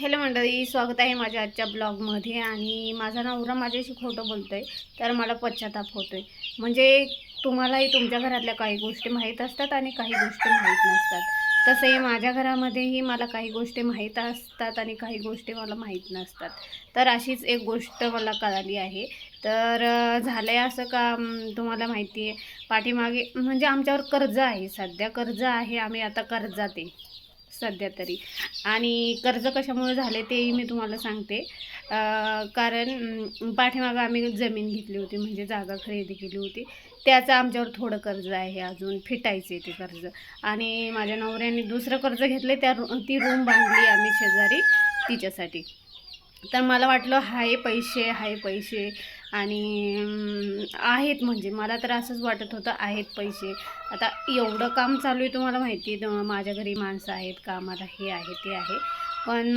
Hello मंडळी स्वागत आहे माझ्या आजच्या ब्लॉगमध्ये आणि माझा नवरा माझ्याशी खोटं बोलतो आहे तर मला पश्चाताप होतो आहे म्हणजे तुम्हालाही तुमच्या घरातल्या काही गोष्टी माहीत असतात आणि काही गोष्टी माहीत नसतात. तसंही माझ्या घरामध्येही मला काही गोष्टी माहीत असतात आणि काही गोष्टी मला माहीत नसतात. तर अशीच एक गोष्ट मला कळाली आहे. तर झालं आहे असं का तुम्हाला माहिती आहे? पाठीमागे म्हणजे आमच्यावर कर्ज आहे सध्या कर्ज आहे आम्ही आता कर्जात आहे. सध्या तरी. आणि कर्ज कशामुळे झाले तेही मी तुम्हाला सांगते. कारण पाठीमागं आम्ही जमीन घेतली होती म्हणजे जागा खरेदी केली होती. त्याचं आमच्यावर थोडं कर्ज आहे अजून फिटायचे ते कर्ज. आणि माझ्या नवऱ्याने दुसरं कर्ज घेतले त्या ती रूम बांधली आम्ही शेजारी तिच्यासाठी. तर मला वाटलं हाय पैसे हाय पैसे. आणि आहेत म्हणजे मला तर असंच वाटत होतं आहेत पैसे. आता एवढं काम चालू आहे तुम्हाला माहिती आहे माझ्या घरी माणसं आहेत कामाला हे आहे ते आहे. पण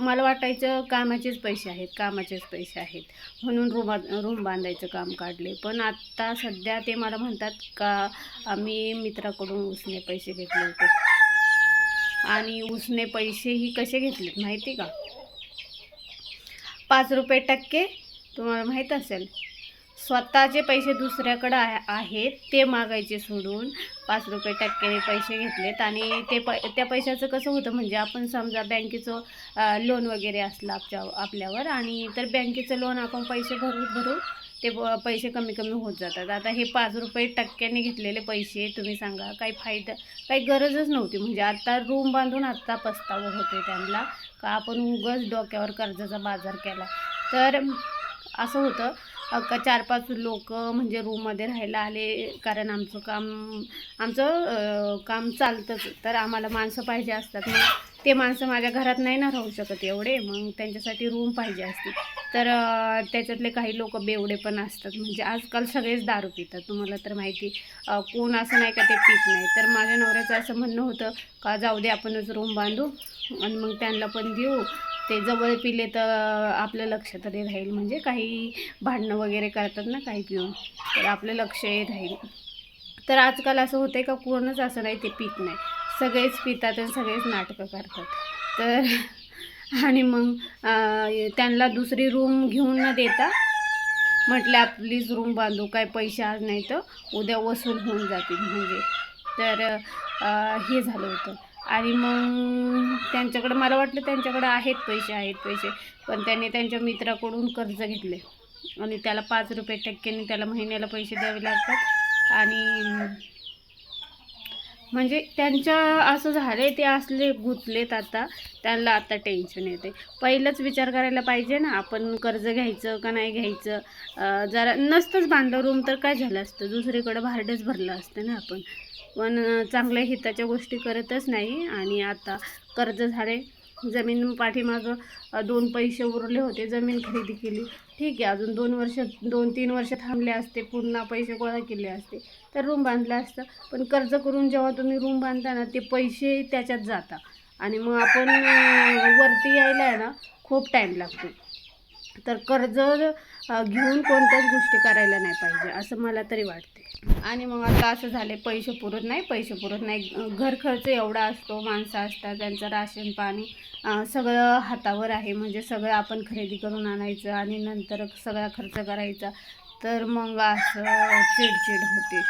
मला वाटायचं कामाचेच पैसे आहेत कामाचेच पैसे आहेत. म्हणून रूमा रूम बांधायचं काम काढले. पण आत्ता सध्या ते मला म्हणतात का आम्ही मित्राकडून उसने पैसे घेतले होते. आणि उसने पैसेही कसे घेतलेत माहिती का? पाच रुपये टक्के तुम्हाला माहीत असेल. स्वतःचे पैसे दुसऱ्याकडं आहेत ते मागायचे सोडून पाच रुपये टक्क्याने पैसे घेतलेत. आणि ते प त्या पैशाचं कसं होतं म्हणजे आपण समजा बँकेचं लोन वगैरे असलं आपच्या आपल्यावर आणि तर बँकेचं लोन आपण पैसे भरून भरून ते पैसे कमी कमी होत जातात. आता हे पाच रुपये टक्क्याने घेतलेले पैसे तुम्ही सांगा काही फायदा काही गरजच नव्हती. म्हणजे आता रूम बांधून आत्ता पस्तावा होते त्यांना का आपण उगच डोक्यावर कर्जाचा बाजार केला. तर असं होतं. अ, का चार पाच लोक म्हणजे रूममध्ये राहायला आले कारण आमचं काम आमचं काम चालतंच. तर आम्हाला माणसं पाहिजे असतात. मग ते माणसं माझ्या घरात नाही ना राहू शकत एवढे. मग त्यांच्यासाठी रूम पाहिजे असते. तर त्याच्यातले काही लोक बेवडे पण असतात. म्हणजे आजकाल सगळेच दारू पितात. तुम्हाला तर माहिती कोण असं नाही का ते पित नाही. तर माझ्या नवऱ्याचं असं म्हणणं होतं का जाऊ दे आपणच रूम बांधू आणि मग त्यांना पण देऊ. ते जवळ पिले तर आपलं लक्ष तरी राहील. म्हणजे काही भांडणं वगैरे करतात ना काही पिऊन तर आपलं लक्षही राहील. तर आजकाल असं होतं का कोणच असं नाही ते पित नाही. सगळेच पितात आणि सगळेच नाटकं करतात. तर आणि मग त्यांना दुसरी रूम घेऊन न देता म्हटलं आपलीच रूम बांधू काय पैसे आज नाही तर उद्या वसूल होऊन जातील. म्हणजे तर हे झालं होतं. आणि मग त्यांच्याकडं मला वाटलं त्यांच्याकडं आहेत पैसे आहेत पैसे. पण त्यांनी त्यांच्या मित्राकडून कर्ज घेतले. आणि त्याला पाच रुपये टक्क्याने त्याला महिन्याला पैसे द्यावे लागतात. आणि म्हणजे त्यांच्या असं झाले ते असले गुंतलेत आता. त्यांना आता टेन्शन येते. पहिलंच विचार करायला पाहिजे ना आपण कर्ज घ्यायचं का नाही घ्यायचं? जरा नसतंच बांधलं रूम तर काय झालं असतं? दुसरीकडं भाडंच भरलं असतं ना आपण. पण चांगल्या हिताच्या गोष्टी करतच नाही आणि आता कर्ज झाले. जमीन पाठीमागं दोन पैसे उरले होते जमीन खरेदी केली. ठीक आहे अजून दोन वर्ष दोन तीन वर्ष थांबले असते पुन्हा पैसे गोळा केले असते तर रूम बांधलं असतं. पण कर्ज करून जेव्हा तुम्ही रूम बांधता ना ते पैसे त्याच्यात जाता. आणि मग आपण वरती यायला आहे ना खूप टाईम लागतो. तर कर्ज घेऊन कोणत्याच गोष्टी करायला नाही पाहिजे असं मला तरी वाटते आणि मग आता असं झाले पैसे पुरत नाही पैसे पुरत नाही. घर खर्च एवढा असतो माणसं असतात त्यांचं राशन पाणी सगळं हातावर आहे. म्हणजे सगळं आपण खरेदी करून आणायचं आणि नंतर सगळा खर्च करायचा. तर मग असं चिडचिड होते.